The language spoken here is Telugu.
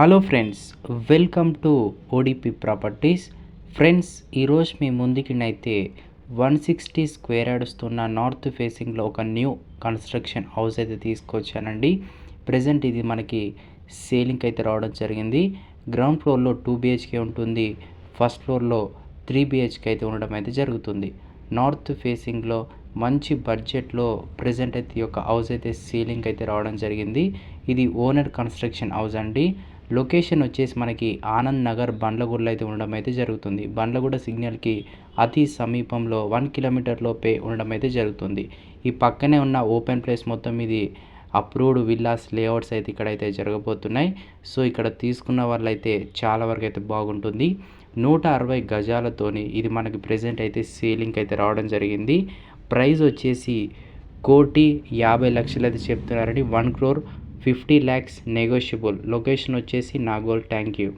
Hello friends welcome to ODP properties friends ఈరోజు మీ ముందుకినైతే వన్ సిక్స్టీ స్క్వేర్ యార్డ్స్తున్న నార్త్ ఫేసింగ్లో ఒక న్యూ కన్స్ట్రక్షన్ హౌస్ అయితే తీసుకొచ్చానండి. ప్రజెంట్ ఇది మనకి సేలింగ్ అయితే రావడం జరిగింది. గ్రౌండ్ ఫ్లోర్లో టూ బిహెచ్కే ఉంటుంది. ఫస్ట్ ఫ్లోర్లో త్రీ బిహెచ్కే అయితే ఉండడం అయితే జరుగుతుంది. నార్త్ ఫేసింగ్లో మంచి బడ్జెట్లో ప్రజెంట్ అయితే ఈ యొక్క హౌస్ అయితే సీలింగ్ అయితే రావడం జరిగింది. ఇది ఓనర్ కన్స్ట్రక్షన్ హౌస్ అండి. లొకేషన్ వచ్చేసి మనకి ఆనంద్ నగర్ బండ్లగూడలో అయితే ఉండడం అయితే జరుగుతుంది. బండ్లగూడ సిగ్నల్కి అతి సమీపంలో వన్ కిలోమీటర్ లోపే ఉండడం అయితే జరుగుతుంది. ఈ పక్కనే ఉన్న ఓపెన్ ప్లేస్ మొత్తం ఇది అప్రూవ్డ్ విల్లాస్ లేఅవుట్స్ అయితే ఇక్కడైతే జరగబోతున్నాయి. సో ఇక్కడ తీసుకున్న వాళ్ళైతే చాలా వరకు అయితే బాగుంటుంది. నూట అరవై గజాలతోని ఇది మనకి ప్రజెంట్ అయితే సేలింగ్ అయితే రావడం జరిగింది. ప్రైస్ వచ్చేసి కోటి యాభై లక్షలు అయితే చెప్తున్నారండి. One crore fifty lakhs negotiable. Location వచ్చేసి నాగోల్. Thank you